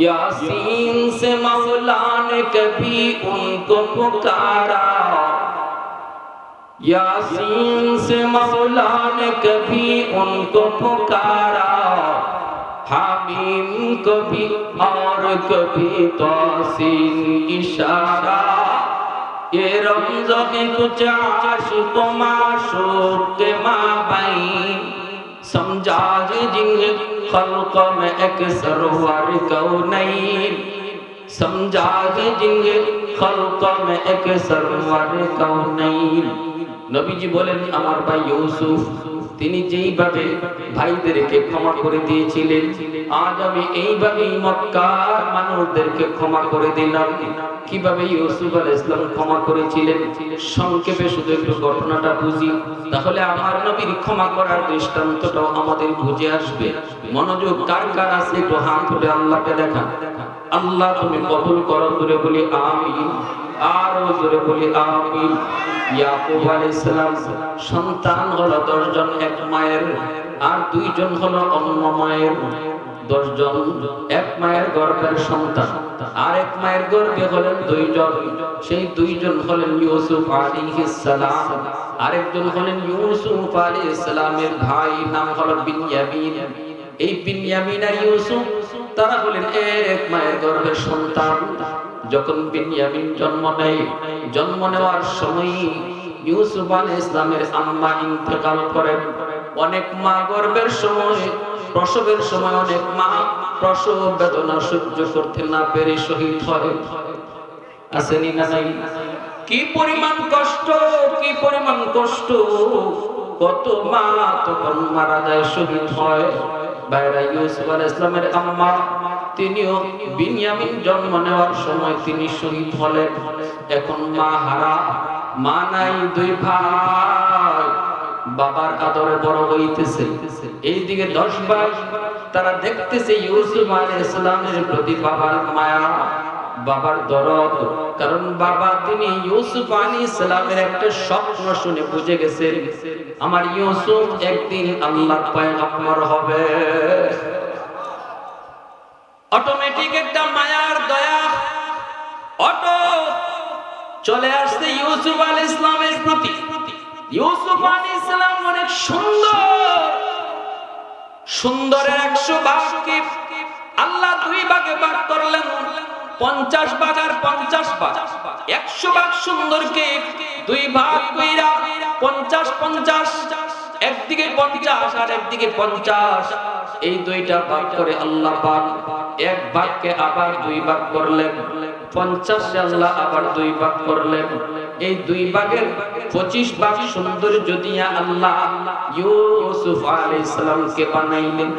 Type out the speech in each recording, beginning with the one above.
यासीन से मौला ने कभी उनको पुकारा। यासीन से मौला ने कभी उनको पुकारा। हामीम कभी और कभी तोसीन इशारा। ये रमज़ान कुछ आशिक माशूक के माबैन समझा الخلق میں اکثر ہوا رکو نہیں سمجھا کہ جنگے خلق میں اکثر ہوا رکو نہیں নবীজি বলেন আমার ভাই ইউসুফ তিনি যেইভাবে ভাইদেরকে ক্ষমা করে দিয়েছিলেন, আজ আমি এইভাবেই মক্কার মানুষদেরকে ক্ষমা করে দিলাম। কীভাবে ইউসুফ আল ইসলাম ক্ষমা করেছিলেন? সংক্ষেপে শুধু একটু ঘটনাটা বুঝি। তাহলে আমার নবীর ক্ষমা করার দৃষ্টান্তটাও আমাদের বুঝে আসবে। মনোযোগ কার কার আছে একটু হাত তুলে আল্লাহকে দেখা। আল্লাহ তুমি কবুল করো, দূরে বলি, আমিন। আরও জোরে বলি, আমিন। ইয়াকুব আলাইহিস সালাম সন্তান হলো দশজন, এক মায়ের, আর দুইজন হলো অন্য মায়ের। দশজন, এক মায়ের গর্ভের সন্তান, আর এক মায়ের গর্ভে হলেন দুইজন। সেই দুইজন হলেন ইউসুফ আলাইহিস সালাম আরেকজন হলেন ইউসুফ আলাইহিস সালামের ভাই, নাম হলো বিনয়ামিন। এই বিনয়ামিন আর ইউসুফ, তারা হলেন এক মায়ের গর্ভের সন্তান। যখন বিনয়ামিন জন্ম নেয়, জন্ম নেওয়ার সময় ইউসুফ আলাইহিস ইসলামের আম্মা ইন্তেকাল করেন। অনেক মা গর্ভের সময়, প্রসবের সময় অনেক মা প্রসব বেদনা সহ্য করতে না পেরে শহীদ হয়। আসেনি না নাই? কি পরিমাণ কষ্ট, কি পরিমাণ কষ্ট। কত মা তখন মারা যায়, শহীদ হয়। বাইরা ইউসুফ আলাইহিস ইসলামের আম্মা তিনিও বিনিয়ামিন জন্ম নেওয়ার সময় তিনি শহীদ হলেন। এখন মা হারা, মা নাই, দুই ভাই। বাবার আদরে বড় হইতেছে। এইদিকে দশ ভাই, তারা দেখতেছে ইউসুফ আলাইহিস সালামের প্রতি বাবার মায়া, বাবার দরদ। কারণ বাবা, তিনি ইউসুফ আলাইহিস সালামের একটা স্বপ্ন শুনে বুঝে গেছেন, আমার ইউসুফ একদিন আল্লাহর পয়গম্বর হবে। অটোমেটিক একটা মায়ার দয়া। অটো। চলে আসছে ইউসুফ আল ইসলামের প্রতি। ইউসুফ আল ইসলাম অনেক সুন্দর। সুন্দরের একশো ভাগকে আল্লাহ দুই ভাগে ভাগ করলেন। পঞ্চাশ ভাগ আর পঞ্চাশ ভাগ। একশো ভাগ সুন্দরকে দুই ভাগ কইরা পঞ্চাশ পঞ্চাশ। একদিকে পঞ্চাশ আর একদিকে পঞ্চাশ। এই দুইটা ভাগ করে আল্লাহ পাক এক ভাগকে আবার দুই ভাগ করলেন। পঞ্চাশ আল্লাহ আবার দুই ভাগ করলেন। এই দুই ভাগের পঁচিশ ভাগ সৌন্দর্য দিয়া আল্লাহ ইউসুফ আলাইহিস সালামকে বানাইলেন।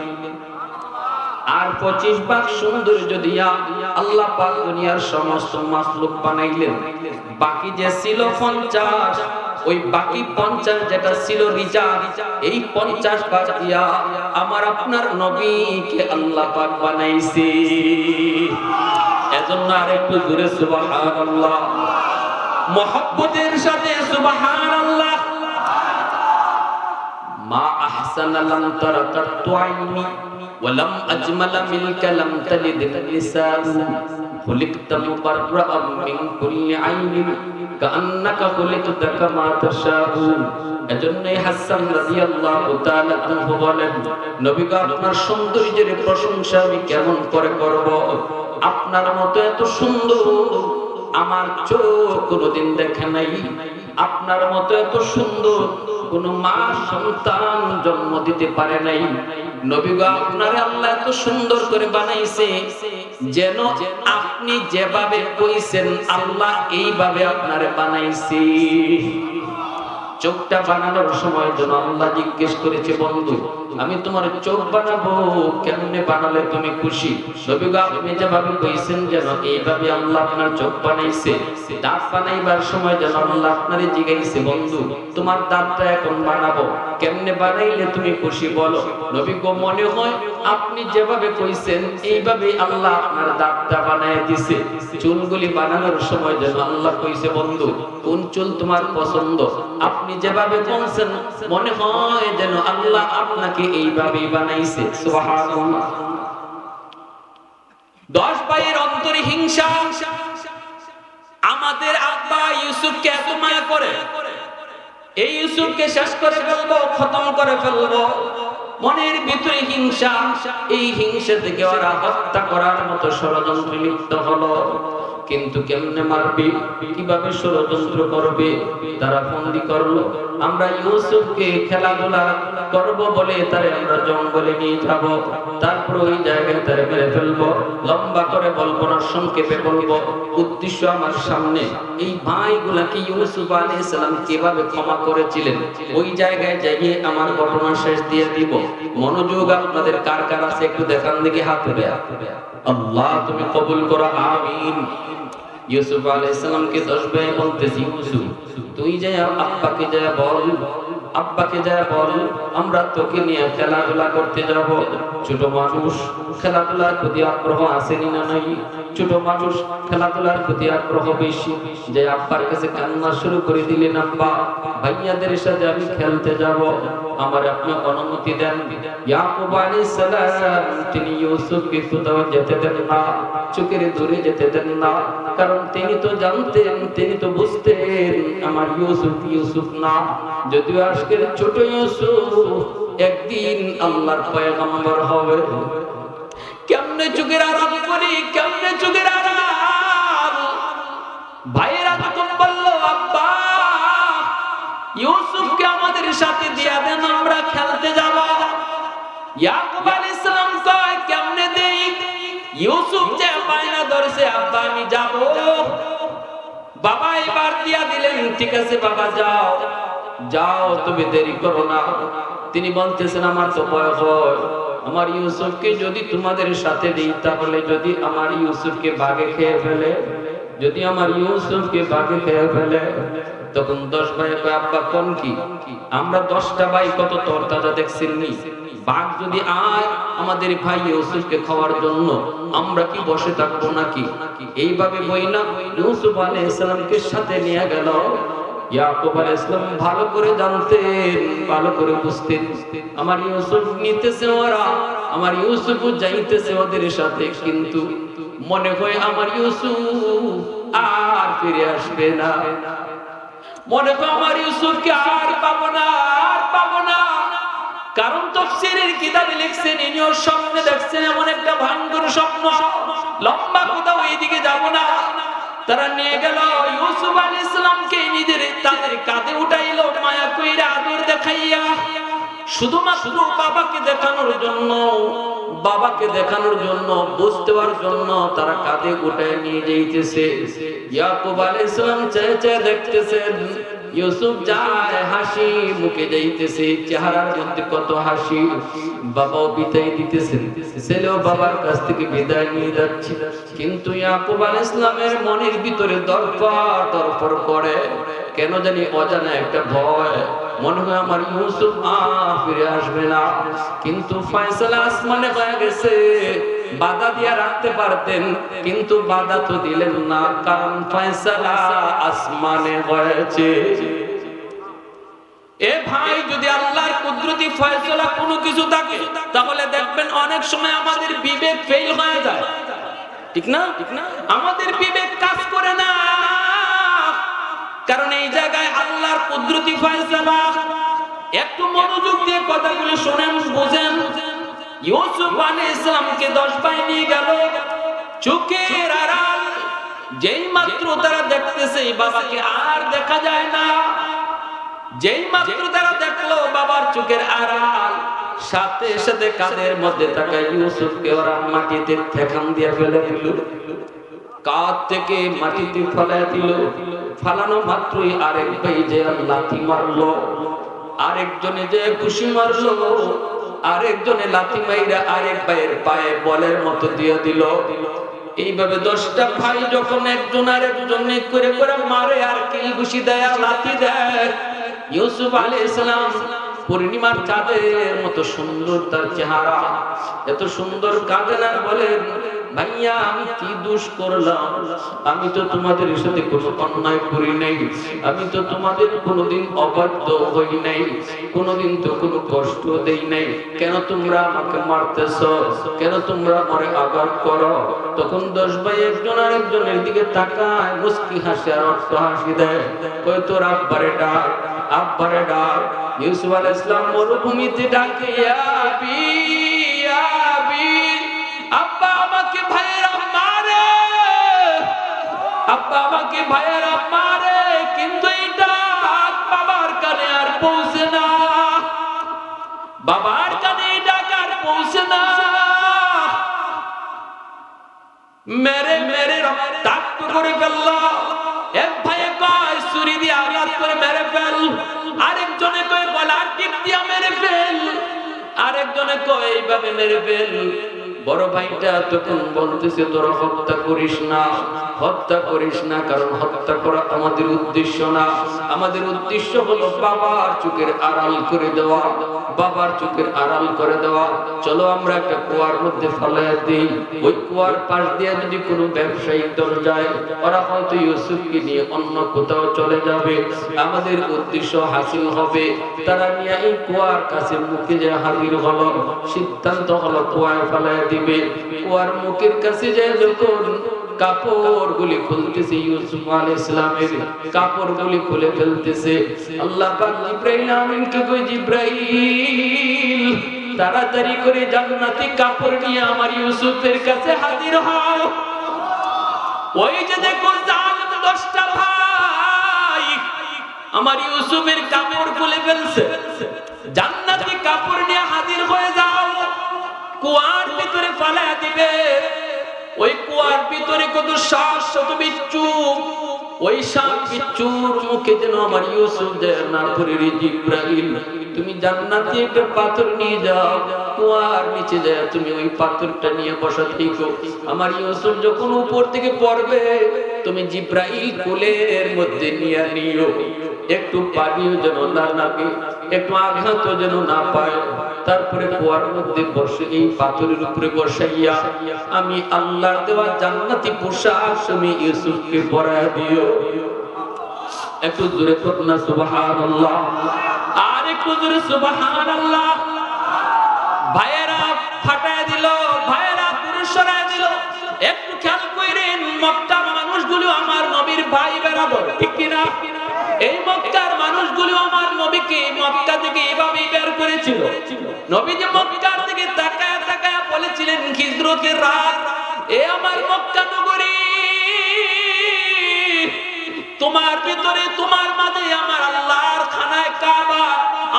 আর পঁচিশ ভাগ সৌন্দর্য দিয়া আল্লাহ পাক দুনিয়ার সমস্ত মাসলুক বানাইলেন। বাকি যে ছিল পঞ্চাশ ওই বাকি পঞ্চাশ যেটা ছিল রিজা, এই পঞ্চাশ বাদ দিয়া আমার আপনার নবীকে আল্লাহ পাক বানাইছে। এজন্য আর একটু জোরে সুবহানাল্লাহ। মহব্বতের সাথে সুবহানাল্লাহ। মা আহসানা লাম তারাকাতু আইনি ওয়া লাম আজমালা মিলকা লাম তালিদ নিসাউ خلقت مبرأ من كل عين كأنك خلقت كما تشاء এজন্যই হাসান রাদিয়াল্লাহু তাআলা আনহু বলেন নবী গো আপনার সৌন্দর্যের প্রশংসা আমি কেমন করে করব আপনার মতো এত সুন্দর আমার চোখ কোনোদিন দেখে নাই আপনার মতো এত সুন্দর কোন মা সন্তান জন্ম দিতে পারে নাই নবী গো আপনারে আল্লাহ এত সুন্দর করে বানাইছে যেন আপনি যেভাবে কইছেন আল্লাহ এইভাবে আপনারে বানাইছি। চোখটা বানানোর সময় যেন আল্লাহ জিজ্ঞেস করেছে, বন্ধু আমি তোমার চোখ বানাবো, কেমনে বানালে তুমি খুশি? আপনি যেভাবে কইছেন যেন এইভাবে আল্লাহ আপনার চোখ বানাইছে। দাঁত বানাইবার সময় যেন আল্লাহ আপনারে জিগাইছে, বন্ধু, তোমার দাঁতটা এখন বানাবো। কেমনে বানাইলে তুমি খুশি বলো? নবী গো মনে হয় আপনি যেভাবে কইছেন এইভাবে আল্লাহ আপনার দাঁতটা বানায় দিছে। চুলগুলি বানানোর সময় যেন আল্লাহ কইছে, বন্ধু, কোন চুল তোমার পছন্দ? আপনি যেভাবে বলছেন, মনে হয় যেন আল্লাহ আপনাকে এইভাবেই বানাইছে, সুবহানাল্লাহ। দশ ভাইয়ের অন্তরে হিংসা। আমাদের আব্বা ইউসুফকে এত মায়া করে, এই ইউসুফকে শেষ করে ফেলব, খতম করে ফেলব। মনের ভিতরে হিংসা, এই হিংসা থেকে ওরা হত্যা করার মতো ষড়যন্ত্রে লিপ্ত হলো। কিন্তু কেমনে মারবে, কীভাবে ষড়যন্ত্র করবে, তারা বন্দি করল। আমরা ইউসুফকে খেলাধুলা করব বলে তারে আমরা জঙ্গলে নিয়ে যাব। তারপর ওই জায়গায় তারে মেরে ফেলব। লম্বা করে বলব না, সংক্ষেপে বলব। উদ্দেশ্য আমার সামনে, এই ভাইগুলাকে ইউসুফ আলাইহিস সালাম কীভাবে ক্ষমা করেছিলেন? ওই জায়গায় যাইয়ে আমার ঘটনা শেষ দিয়ে দিব। মনোযোগ আপনাদের কার কার আছে একটু দেখান দিকে হাত তুলে। আল্লাহ, তুমি কবুল করো, আমিন। ইউসুফ আলাইহিস সালামকে দশ ভাই বলতেছি, ইউসুফ, তুই যে আব্বাকে যা বল, আব্বাকে যা বল, আমরা তোকে নিয়ে খেলাধুলা করতে যাব। ছোট মানুষ, খেলাধুলার প্রতি আগ্রহ আসেনি না নাই? ছোট মানুষ, খেলাধুলার প্রতি আগ্রহ বেশি। যে আব্বার কাছে কান্না শুরু করে দিলেন, আব্বা, ভাইয়াদের সাথে আমি খেলতে যাব। আমার আপনি অনুমতি দেন। ইয়াকুব আলাইহিস সালাম তিনি ইউসুফকে কোথাও যেতে দেন না। চোখের দূরে যেতে দেন না। কারণ তিনি তো জানতেন, তিনি তো বুঝতেন, আমার ইউসুফ ইউসুফ না। যদিও আজকের ছোট ইউসুফ একদিন আল্লাহর পয়গম্বর হবে। কেমনে যুগের আরাম করি, কেমনে যুগের আরাম ভাইয়েরা তখন বলল, আব্বা, ইউসুফকে আমাদের সাথে দিয়া দেন, আমরা খেলতে যাব। ইয়াকুব আলাইহিস সালাম কয়, কেমনে দেই? ইউসুফ বাবা, এবার দিয়া দিলেন, ঠিক আছে, বাবা, যাও। যাও, তুমি দেরি করো না। তিনি বলতেছেন, আমার তো ভয় হয়। আমার ইউসুফকে যদি তোমাদের সাথে দিই, তাহলে যদি আমার ইউসুফকে বাগে খেয়ে ফেলে, যদি আমার ইউসুফকে বাগে খেয়ে ফেলে তখন দশ ভাই আব্বা, কোন কি? আমরা দশটা ভাই, কত তরতাজা দেখছেন নি বাঘ যদি আয় আমাদের ভাই ইউসুফকে খাওয়ার জন্য, আমরা কি বসে থাকব নাকি? এইভাবে বই না ইউসুফ আলাইহিস সালামকে সাথে নিয়ে গেল। ইয়াকুব আলাইহিস সালাম ভালো করে জানতেন, ভালো করে বুঝতেন। আমার ইউসুফ নিতেছে ওরা, আমার ইউসুফ যাইতেছে ওদের সাথে, কিন্তু মনে হয় আমার ইউসুফ আর ফিরে আসবে না। মনে তো আমার ইউসুফকে আর পাবো না, আর পাবো না। কারণ তফসিরের কিতাবে লিখছেন ইনি ওর স্বপ্নে দেখছেন এমন একটা ভাঙ্গুর স্বপ্ন। লম্বা কোথাও এইদিকে যাব না। তারা নিয়ে গেল, ইউসুফ আলাইহিস সালামকে নিজের তাদের কাঁধে উঠাইলো, মায়া কইরা আদর দেখাইয়া। শুধুমাত্র বাবাকে দেখানোর জন্য, বাবাকে দেখানোর জন্য, বুঝতে পারার জন্য তারা কাঁধে উঠায় নিয়ে যাইতেছে। ইয়াকুব আলাইহিস সালাম চেয়ে চেয়ে দেখতেছেন, ইউসুফ যায় হাসি মুখে যাইতেছে, চেহারার মধ্যে কত হাসি। বাবাও বিদায় দিতেছেন, ছেলেও বাবার কাছ থেকে বিদায় নিয়ে যাচ্ছে। কিন্তু ইয়াকুব আলাইহিস সালামের মনের ভিতরে দরপর দরপর করে, কেন জানি অজানা একটা ভয়। মনে হয় আমার ইউসুফ আর ফিরে আসবে না। কিন্তু ফয়সালা আসমানে হয়ে গেছে। বাধা দিয়া রাখতে পারতেন, কিন্তু বাধা তো দিলেন না, কারণ ফয়সালা আসমানে হয়েছে। এ ভাই, যদি আল্লাহর কুদরতি ফয়সালা কোনো কিছু থাকে, তাহলে দেখবেন অনেক সময় আমাদের বিবেক ফেল হয়ে যায়। ঠিক না? আমাদের বিবেক কাজ করে না। কারণ এই জায়গায় আল্লাহর কুদরতি ফয়সালা। একটু মনোযোগ দিয়ে কথাগুলো শোনেন, বোঝেন। ইউসুফ আলাইহিস সালামকে 10 ভাই নিয়ে গেল। চোখের আড়াল, যেই মাত্র তারা দেখতেছে, এই বাবাকে আর দেখা যায় না। যেই মাত্র তারা দেখল, বাবার চোখের আড়াল, সাথে সাথে কাদের মধ্যে থাকা ইউসুফকে ওরা মাটিতে ঠেকান দিয়ে ফেলে দিল। কাঁধ থেকে মাটিতে ফেলে দিল। ফালানো মাত্রই আরেক ভাই যে লাথি মারলো। আরেকজনে যে খুশি মারলো। আরেকজনে লাথি মাইরা আরেক ভাইয়ের পায়ে বলের মতো দিয়ে দিল। এইভাবে দশটা ভাই যখন একজন আরেকজন করে করে মারে, আর কিল ঘুষি দেয় লাথি দেয়। ইউসুফ আলাইহিস সালাম পূর্ণিমার চাঁদের মতো সুন্দর তার চেহারা। এত সুন্দর কাঁদেন আর বলেন ভাইয়া আমি কি দোষ করলাম? আমি তো তোমাদের সাথে কোনো অন্যায় করি নাই। আমি তো তোমাদের কোনোদিন অবাধ্য হই নাই। কোনোদিন তো কোনো কষ্ট দেই নাই। কেন তোমরা আমাকে মারতেছ? কেন তোমরা আমারে আঘাত করো? তখন দশ ভাই একজন আর একজনের দিকে তাকায় মুস্কি হাসি আর অর্থ হাসি দেয়। তোর আব্বারে ডাক আব্বারে ডাক। ইউসুফ আলাইহিস সালাম মরুভূমিতে ডাকে আবি আবি, আব্বা ভাইয়েরা মারে, কিন্তু বাবার কানে আর পৌঁছে না। বাবার কানে এই আর পৌঁছে না। মেরে মেরে করে ফেলল। এক ভাইয়ে কয়, ছুরি দিয়ে আঘাত করে মেরে ফেল। আরেকজনে কয়, গলার টিপ দিয়ে মেরে ফেল। আরেকজনে কয়, এইভাবে মেরে ফেল। বড় ভাইটা তখন বলতেছে, তোরা হত্যা করিস না। হত্যা করিস না, কারণ হত্যা করা আমাদের উদ্দেশ্য না। আমাদের উদ্দেশ্য হলো বাবার চোখের আড়াল করে দেওয়া, বাবার চোখের আড়াল করে দেওয়া। চলো আমরা একটা কুয়ার মধ্যে ফেলাই দিই। ওই কুয়ার পাশ দিয়ে যদি কোনো ব্যবসায়িক দল যায়, ওরা হয়তো ইউসুফকে নিয়ে অন্য কোথাও চলে যাবে। আমাদের উদ্দেশ্য হাসিল হবে। তারা নিয়ে এই কুয়ার কাছে মুখে যে হাজির হলো, সিদ্ধান্ত হলো কুয়ায় ফেলাই দিবে। কুয়ার মুখের কাছে যে যখন কাপড় গুলি খুলতেছে ইউসুফ আলাইহিস সালামের কাপড় গুলি খুলে ফেলতেছে। আল্লাহ পাক জিব্রাইল আমিনকে কই জিব্রাইল, তাড়াতাড়ি করে জান্নাতি কাপড় নিয়ে আমার ইউসুফের কাছে হাজির হও। ওই যে দেখো জান দশটা ভাই আমার ইউসুফের কাপড় খুলে ফেলছে। জান্নাতি কাপড় নিয়ে হাজির হয়ে যাও। কুয়ার ভিতরে ফালা দিবে। ওই কুয়ার ভিতরে কত শ্বাস শত বিচ্ছু। ওই সাপ বিচ্ছুর মুখে যেন আমার ইউসুফ দেয় না পরে রে জিব্রাইল তুমি জান্নাতে একটা পাথর নিয়ে যাও, কুয়ার নিচে যায় তুমি ওই পাথরটা নিয়ে বসা থেকো। আমার ইউসুফ যখন উপর থেকে পড়বে, তুমি জিব্রাইল কোলের মধ্যে নিয়ে নিও। একটু পানিও যেন না লাগে, একটু আঘাত যেন না পায়। তারপরে কুয়ার মধ্যে বসে এই পাথরের উপরে বসাইয়া আমি আল্লাহর দেওয়া জান্নাতি পোশাক তুমি ইউসুফকে পরায় দিও। একটু জোরে পড় না, সুবহানাল্লাহ। আর একটু জোরে সুবহানাল্লাহ। ভাইয়েরা ফাটায় দিল, ভাইয়েরা পুরুষরায় দিল। একটু খেয়াল কইরেন, মক্কার মানুষগুলো আমার নবীর ভাই বেরাদর ঠিক কিনা? এই মক্কার মানুষগুলো আমার নবীকে মক্কা থেকে এভাবেই বের করেছিল। নবী যে মক্কার দিকে তাকায় তাকায় বলেছিলেন, হিজরতের রাত, এ আমার মক্কা নগরী। তোমার ভিতরে, তোমার মাঝে আমার আল্লাহর খানায় কাবা,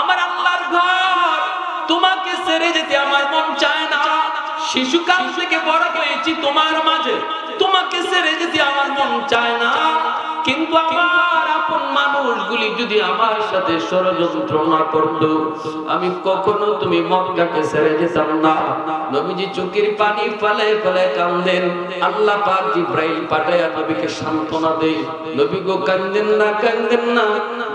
আমার আল্লাহর ঘর। তোমাকে ছেড়ে যেতে আমার মন চায় না। শিশুকাল থেকে বড় হয়েছি তোমার মাঝে। তোমাকে ছেড়ে যেতে আমার মন চায় না। কিন্তু আমার আপন মানুষগুলি যদি আমার সাথে ষড়যন্ত্র না করত, আমি কখনো তুমি মক্কাকে ছেড়ে যেতাম না। নবীজি চোখের পানি ফেলে ফেলে কান্দেন আল্লাহ পাক জিব্রাইল পাঠায়া নবীকে সান্ত্বনা দেয়। নবী গো কান্দেন না কান্দেন না।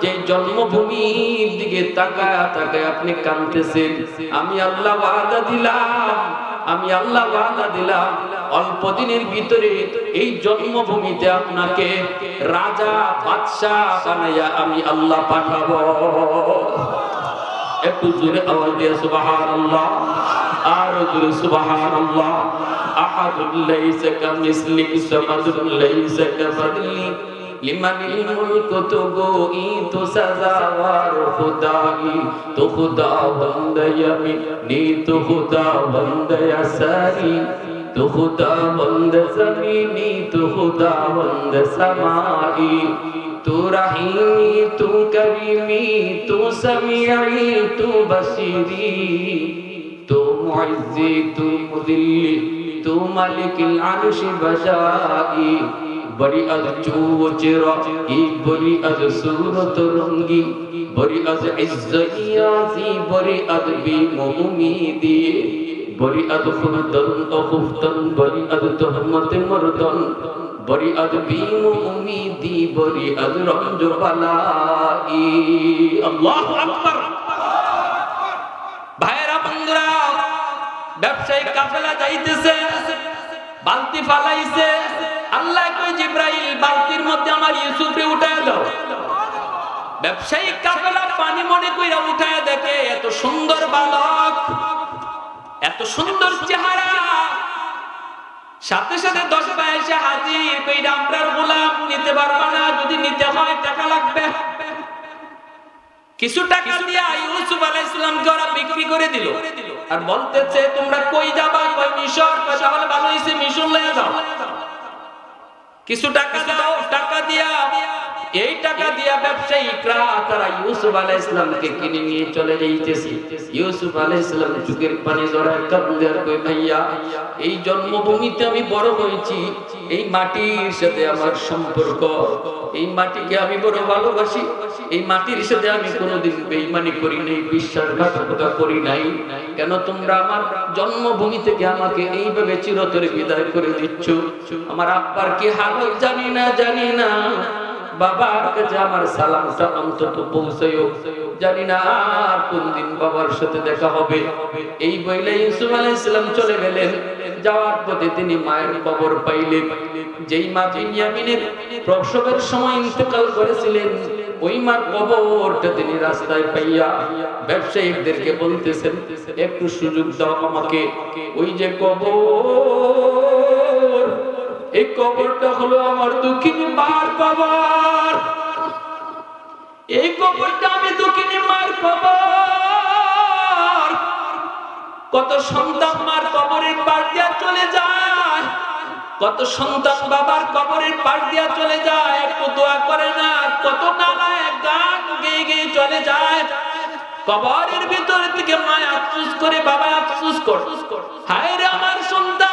যে জন্মভূমির দিকে তাকায় তাকায় আপনি কাঁদতেছেন। আমি আল্লাহ ওয়াদা দিলাম আমি আল্লাহ ওয়াদা দিলাম, অল্প দিনের ভিতরে এই জন্মভূমিতে আপনাকে রাজা, বাদশাহ বানাইয়া আমি আল্লাহ পাঠাবো। একটু জোরে আওয়াজ দিয়ে সুবহানাল্লাহ, আর জোরে সুবহানাল্লাহ। আহাদুল লাইসা কামিসলিক সামাদুল কাফাদলি لمن الملك تبوئیت سزاوار خدائي تو خدا بند يميني تو خدا بند يساري تو خدا بند زميني تو خدا بند سمائي تو رحيمي تو كريمي تو سميعي تو بشيري تو معزي تو مذلي تو ملك العرش بشائي বরিআত চুচরা, কি বরিআত সুরত রঙ্গি। বরিআত ইজ্জাইয়াতি বরিআত বি মুমিদি বরিআত খুবদন ও খুফতন বরিআত তহমত মরদন। বরিআত বি মুমিদি বরিআত রঞ্জ বালাই আল্লাহু আকবার। ভাইরা বন্ধুরা, ব্যবসায়ী কাফেলা যাইতেছে, বালতি ফালাইছে। আল্লাহ জিব্রাইল বালতির মধ্যে আমার ইউসুফকে উঠায় দাও। ব্যবসায়িক কাফেলা পানি মনে কইরা উঠায় দেখে এত সুন্দর বালক এত সুন্দর চেহারা। সাথে সাথে দশ এসে হাজির কইরা আমরার গোলাম নিতে পারবা না যদি নিতে হয় টাকা লাগবে। কিছু টাকা দিয়া ইউসুফ আলাইহিস সালামকে ওরা বিক্রি করে দিল। আর বলতেছে তোমরা কই যাবা? কই মিশর? তাহলে ভালো হইছে মিশর লয়ে যাও। কিছু টাকা দাও টাকা দিয়া এই টাকা দিয়া ব্যবসায়িকরা তারা ইউসুফ আলাইহিস সালামকে কিনে নিয়ে চলে যাইতেছে। ইউসুফ আলাইহিস সালাম চোখের পানি জড়ায় আর কই ভাইয়া, এই জন্মভূমিতে আমি বড় হয়েছি। এই মাটির সাথে আমার সম্পর্ক। এই মাটিকে আমি বড় ভালোবাসি। এই মাটির সাথে আমি কোনোদিন বেইমানি করি নাই, বিশ্বাসঘাতকতা করি নাই। কেন তোমরা আমার জন্মভূমি থেকে আমাকে এইভাবে চিরতরে বিদায় করে দিচ্ছ? আমার আব্বার কি হাল জানি না জানি না। বাবার কাছে আমার সালামটা অন্তত পৌঁছায়ও, জানি না আর কোন দিন বাবার সাথে দেখা হবে। এই বইলে ইউসুফ আলাইহিস চলে গেলেন। যাওয়ার পথে তিনি মায়ের কবর পাইলেন। যেই মা বিনিয়ামিনের প্রসবের সময় ইন্তেকাল করেছিলেন, ওই মার কবরটা তিনি রাস্তায় পাইয়া ব্যবসায়ীদেরকে বলতেছেন, একটু সুযোগ দাও আমাকে। ওই যে কবর এই কবরটা হলো আমার দুঃখিনী মার কবর। এই কবরটা আমি দুঃখিনী মার কবর। কত সন্তান মার কবরের পাশ দিয়া চলে যায়। কত সন্তান বাবার কবরের পাশ দিয়া চলে যায়। একটু দোয়া করে না, কত নালায় গান গেয়ে গেয়ে চলে যায়। কবরের ভিতর থেকে মায় আফসুস করে বাবা আফসুস কর। হায় রে আমার সন্তান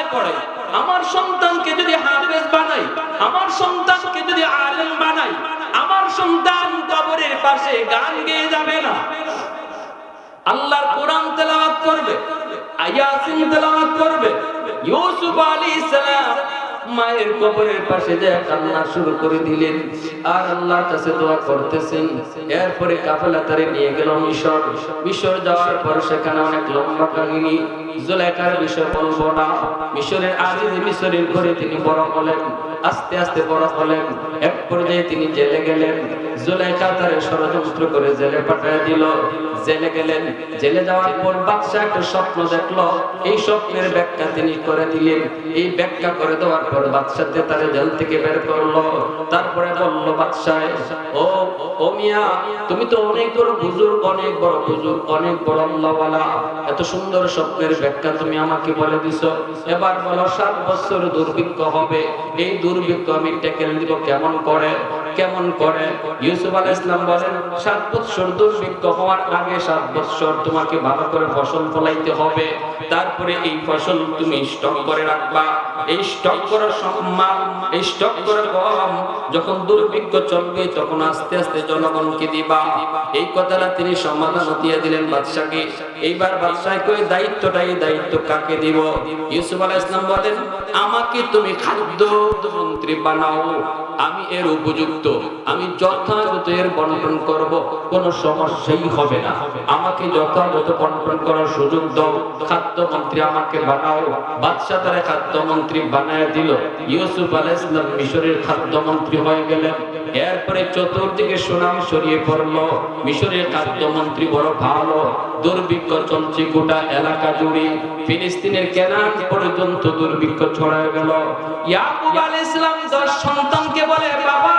মাদ্রাসায় পড়ে আমার সন্তানকে যদি হাফেজ বানাই, আমার সন্তানকে যদি আলেম বানাই, আমার সন্তান কবরের পাশে গান গেয়ে যাবে না। আল্লাহর কোরআন তেলাওয়াত করবে আয়াসিন তেলাওয়াত করবে, ইউসুফ আলাইহিস সালাম মায়ের কবরের পাশে যে কান্না শুরু করে দিলেন। আর আল্লাহর কাছে দোয়া করতেছেন। এরপরে কাফেলা তারে নিয়ে গেল মিশর। মিশর যাওয়ার পর সেখানে অনেক লম্বা কাহিনী। জুলাইখার বিষয় বলব না। মিশরের আজিজ মিশরের ঘরে তিনি বড় হলেন। আস্তে আস্তে বড় হলেন। এক পর্যায়ে তিনি জেলে গেলেন। জুলাইখা তারে ষড়যন্ত্র করে জেলে পাঠিয়ে দিল। জেলে গেলেন। জেলে যাওয়ার পর বাদশাহ একটা স্বপ্ন দেখল। এই স্বপ্নের ব্যাখ্যা তিনি করে দিলেন। এই ব্যাখ্যা করে দেওয়ার পর বাদশাহতে তারে জেল থেকে বের করল। তারপরে বলল বাদশাহ, ও ও মিয়া, তুমি তো অনেক বড় বুজুর্গ, অনেক বড় বুজুর্গ, অনেক বড় আল্লাহওয়ালা। এত সুন্দর স্বপ্নের ব্যাখ্যা তুমি আমাকে বলে দিছো। এবার বলো, সাত বছর দুর্ভিক্ষ হবে। এই আমি দিব, কেমন করে? কেমন করে? ইউসুফ আলাইহিস ইসলাম বলেন, সাত বছর দুর্ভিক্ষ হওয়ার আগে সাত বছর তোমাকে ভালো করে ফসল ফলাইতে হবে। তারপরে এই ফসল তুমি স্টক করে রাখবা। এই স্টক করার সম্মান, এই স্টক করে গম যখন দুর্ভিক্ষ চলবে, তখন আস্তে আস্তে জনগণকে দিবা। এই কথাটা তিনি সমাধান দিয়ে দিলেন বাদশাকে। এইবার বাদশাহ কই দায়িত্বটা, এই দায়িত্ব কাকে দিব? ইউসুফ আলাইহিস ইসলাম বলেন আমাকে তুমি খাদ্য মন্ত্রী বানাও। আমি এর উপযুক্ত। আমি যথাযথ এর বন্টন করব। কোনো সমস্যাই হবে না। আমাকে যথাযথ বন্টন করার সুযোগ দাও। খাদ্যমন্ত্রী আমাকে বানাও। বাদশাহ তারা খাদ্যমন্ত্রী বানায় দিল। ইউসুফ আলাইহিস সালাম মিশরের খাদ্যমন্ত্রী হয়ে গেলেন। এরপরে চতুর্দিকে সুনাম ছড়িয়ে পড়ল। মিশরের খাদ্যমন্ত্রী বড় ভালো। দুর্ভিক্ষ চলছে গোটা এলাকা জুড়ে ফিলিস্তিনের কেনান পর্যন্ত দুর্ভিক্ষ গেল। ইয়াকুব আলাইহিস সালাম দশ সন্তানকে বলে, বাবা,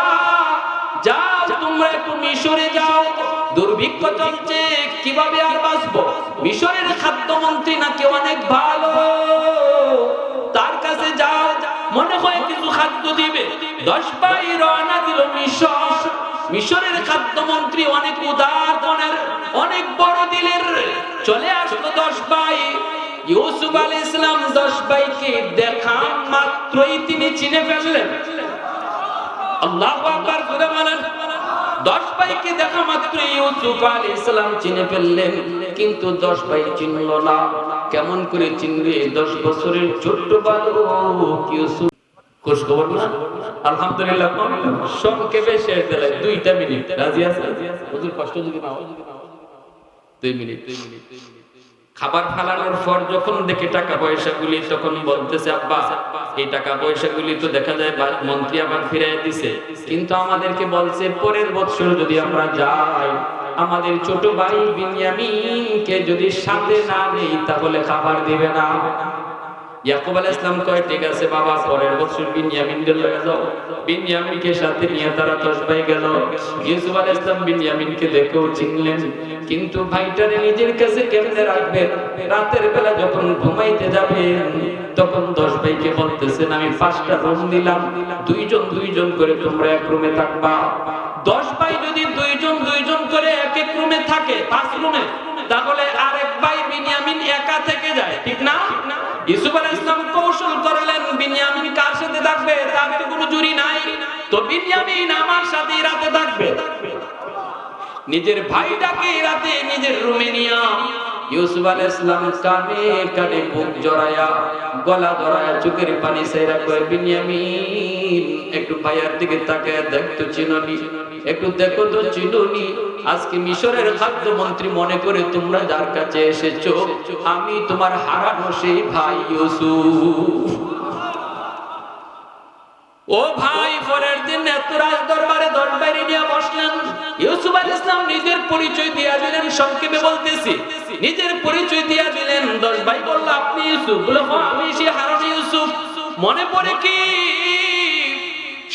যাও, তোমরা একটু মিশরে যাও। দুর্ভিক্ষ চলছে, কীভাবে আর বাঁচবো? মিশরের খাদ্যমন্ত্রী নাকি অনেক ভালো। তার কাছে যাও, মনে হয় কিছু খাদ্য দিবে। দশ ভাই রওনা দিল মিশর। মিশরের খাদ্যমন্ত্রী অনেক উদার মনের, অনেক বড় দিলের। চলে আসলো দশ ভাই। ইউসুফ আলী ইসলাম দশ ভাইকে দেখা মাত্রই তিনি চিনে ফেললেন। আল্লাহ আকবার, জোরে বলেন। দশ ভাইকে দেখা মাত্র ইউসুফ আলাইহিস সালাম চিনে ফেললেন। কিন্তু দশ ভাই চিনল না। কেমন করে চিনবে? দশ বছরের ছোট্ট বালক ইউসুফ খোঁজ আলহামদুলিল্লাহ, সংক্ষেপে শেষ দিলে দুইটা মিনিট। রাজি আছে কষ্ট যদি না দুই মিনিট। দুই মিনিট খাবার ফালানোর পর যখন দেখে টাকা পয়সাগুলি, তখন বলতেছে, আব্বা, এই টাকা পয়সাগুলি তো দেখা যায় মন্ত্রী আবার ফিরাই দিছে। কিন্তু আমাদেরকে বলছে, পরের বছর যদি আমরা যাই, আমাদের ছোট ভাই বিনিয়ামিনকে যদি সাথে না নেই, তাহলে খাবার দিবে না। ইয়াকুব আলাইহিস সালাম কয়, ঠিক আছে বাবা, পরের বছর বিনিয়ামিনকে লয়ে যাও। বিনিয়ামিনকে সাথে নিয়ে তারা ভাই গেল। ইউসুফ আলাইহিস সালাম বিনিয়ামিনকে দেখেও চিনলেন। কিন্তু ভাইটারে নিজের কাছে কেমনে রাখবেন? রাতের বেলা যখন ঘুমাইতে যাবেন, তখন দশ ভাইকে বলতেছেন, আমি পাঁচটা রুম দিলাম দুইজন দুইজন করে তোমরা এক রুমে থাকবা। দশ ভাই যদি দুইজন দুইজন করে এক এক রুমে থাকে, পাঁচ রুমে, তাহলে আরেক ভাই বিনিয়ামিন একা থেকে যায়, ঠিক না? ইউসুফ আলাইহিস সালাম কৌশল বিনিয়ামিন কার সাথে থাকবে? তার তো কোনো জুরি নাই। তো বিনিয়ামিন আমার সাথে রাতে থাকবে। নিজের ভাইটাকে রাতে নিজের রুমে নিয়া ইউসুফ আলাইহিস সালাম কানে কানে বুক জড়ায়া, গলা জড়ায়া চোখের পানি সেরা কয়, বিনিয়ামিন, একটু ভাইয়ার দিকে তাকায় দেখতো চিননি, একটু দেখো তো চিনুনি। আজকে মিশরের খাদ্য মন্ত্রী মনে করে তোমরা যার কাছে এসেছ, আমি তোমার হারানো সেই ভাই ইউসুফ। ও ভাই, পরের দিন এত রাজ দরবারে দরবারে নিয়ে বসলেন। ইউসুফ আলাইহিস ইসলাম নিজের পরিচয় দিয়া দিলেন, সংক্ষেপে বলতেছি। নিজের পরিচয় দিয়া দিলেন, দশ ভাই বলল, আপনি ইউসুফ? বলে হ্যাঁ আমি সেই হারানো ইউসুফ। মনে পড়ে কি?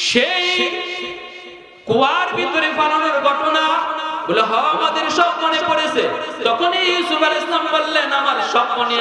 সেই কুয়ার ভিতরে পালানোর ঘটনা বলে হ আমাদের সব মনে পড়েছে। তখনই ইউসুফ আলাইহিস ইসলাম বললেন আমার সব মনে